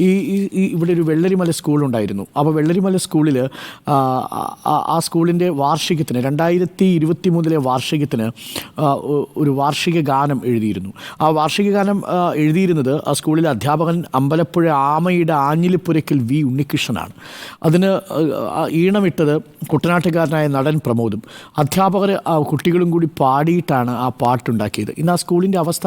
ഈ ഈ- ഇവിടെ ഒരു വെള്ളരിമല സ്കൂളുണ്ടായിരുന്നു അപ്പോൾ വെള്ളരിമല സ്കൂളിൽ ആ സ്കൂളിന്റെ വാർഷികത്തിന് രണ്ടായിരത്തി ഇരുപത്തി മൂന്നിലെ വാർഷികത്തിന് ഒരു വാർഷിക ഗാനം എഴുതിയിരുന്നു. ആ വാർഷിക ഗാനം എഴുതിയിരുന്നത് ആ സ്കൂളിലെ അധ്യാപകൻ അമ്പലപ്പുഴ ആമയുടെ ആഞ്ഞിലിപ്പുരയ്ക്കൽ വി ഉണ്ണികൃഷ്ണനാണ്. അതിന് ഈണമിട്ടത് കുട്ടനാട്ടുകാരനായ നടൻ പ്രമോദും. അധ്യാപകർ കുട്ടികളും കൂടി പാടിയിട്ടാണ് ആ പാട്ടുണ്ടാക്കിയത്. ഇന്ന് ആ സ്കൂളിന്റെ അവസ്ഥ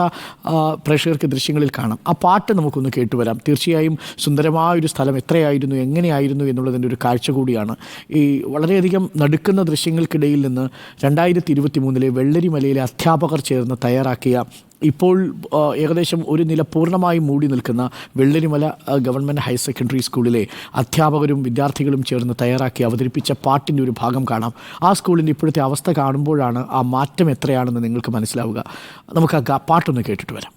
പ്രേക്ഷകർക്ക് ദൃശ്യങ്ങളിൽ കാണാം. ആ പാട്ട് നമുക്കൊന്ന് കേട്ടുവരാം. തീർച്ചയായും സുന്ദരമായ ഒരു സ്ഥലം എത്രയായിരുന്നു എങ്ങനെയായിരുന്നു എന്നുള്ളതിന്റെ ഒരു കാഴ്ച കൂടിയാണ്. ഈ വളരെയധികം നടുക്കുന്ന ദൃശ്യങ്ങൾക്കിടയിൽ നിന്ന് രണ്ടായിരത്തി ഇരുപത്തി മൂന്നിലെ വെള്ളരിമലയിലെ അധ്യാപകർ ചേർന്ന് തയ്യാറാക്കിയ ഇപ്പോൾ ഏകദേശം ഒരു നില പൂർണമായും മൂടി നിൽക്കുന്ന വെള്ളരിമല ഗവൺമെന്റ് ഹയർ സെക്കൻഡറി സ്കൂളിലെ അധ്യാപകരും വിദ്യാർത്ഥികളും ചേർന്ന് തയ്യാറാക്കി അവതരിപ്പിച്ച പാട്ടിന്റെ ഒരു ഭാഗം കാണാം. ആ സ്കൂളിന്റെ ഇപ്പോഴത്തെ അവസ്ഥ കാണുമ്പോഴാണ് ആ മാറ്റം എത്രയാണെന്ന് നിങ്ങൾക്ക് മനസ്സിലാവുക. നമുക്ക് ആ പാട്ടൊന്ന് കേട്ടിട്ട് വരാം.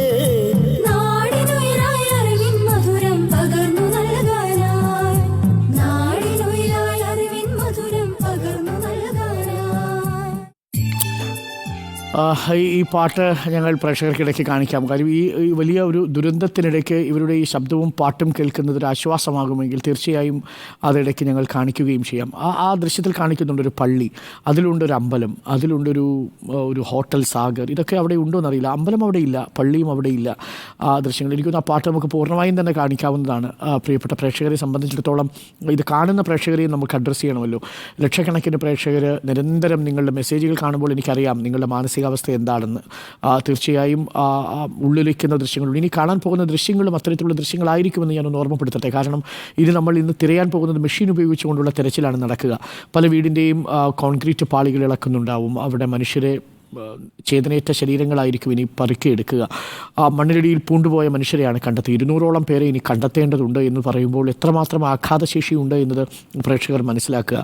ഈ പാട്ട് ഞങ്ങൾ പ്രേക്ഷകർക്കിടയ്ക്ക് കാണിക്കാം. കാര്യം ഈ വലിയ ഒരു ദുരന്തത്തിനിടയ്ക്ക് ഇവരുടെ ഈ ശബ്ദവും പാട്ടും കേൾക്കുന്നത് ഒരു ആശ്വാസമാകുമെങ്കിൽ തീർച്ചയായും അതിടയ്ക്ക് ഞങ്ങൾ കാണിക്കുകയും ചെയ്യാം. ആ ആ ദൃശ്യത്തിൽ കാണിക്കുന്നുണ്ട് ഒരു പള്ളി അതിലുണ്ടൊരു അമ്പലം അതിലുണ്ടൊരു ഒരു ഹോട്ടൽ സാഗർ. ഇതൊക്കെ അവിടെ ഉണ്ടോ എന്നറിയില്ല. അമ്പലം അവിടെ ഇല്ല പള്ളിയും അവിടെ ഇല്ല. ആ ദൃശ്യങ്ങൾ എനിക്കൊന്ന് ആ പാട്ട് നമുക്ക് പൂർണമായും തന്നെ കാണിക്കാവുന്നതാണ്. പ്രിയപ്പെട്ട പ്രേക്ഷകരെ സംബന്ധിച്ചിടത്തോളം ഇത് കാണുന്ന പ്രേക്ഷകരെയും നമുക്ക് അഡ്രസ്സ് ചെയ്യണമല്ലോ. ലക്ഷക്കണക്കിന് പ്രേക്ഷകർ നിരന്തരം നിങ്ങളുടെ മെസ്സേജുകൾ കാണുമ്പോൾ എനിക്കറിയാം നിങ്ങളുടെ മാനസികാവസ്ഥ എന്താണെന്ന്. തീർച്ചയായും ആ, ദൃശ്യങ്ങളുണ്ട്. ഇനി കാണാൻ പോകുന്ന ദൃശ്യങ്ങളും അത്തരത്തിലുള്ള ദൃശ്യങ്ങളായിരിക്കുമെന്ന് ഞാനൊന്ന് ഓർമ്മപ്പെടുത്തട്ടെ. കാരണം ഇത് നമ്മൾ ഇന്ന് തിരയാൻ പോകുന്നത് മെഷീൻ ഉപയോഗിച്ചുകൊണ്ടുള്ള തിരച്ചിലാണ് നടക്കുക. പല വീടിന്റെയും കോൺക്രീറ്റ് പാളികൾ ഇളക്കുന്നുണ്ടാവും. അവിടെ മനുഷ്യരെ ചേതനയേറ്റ ശരീരങ്ങളായിരിക്കും ഇനി പറിക്കെടുക്കുക ആ മണ്ണിനടിയിൽ പൂണ്ടുപോയ മനുഷ്യരെയാണ് കണ്ടെത്തി ഇരുന്നൂറോളം പേരെ ഇനി കണ്ടെത്തേണ്ടതുണ്ട് എന്ന് പറയുമ്പോൾ എത്രമാത്രം ആഘാതശേഷിയുണ്ട് എന്നത് പ്രേക്ഷകർ മനസ്സിലാക്കുക.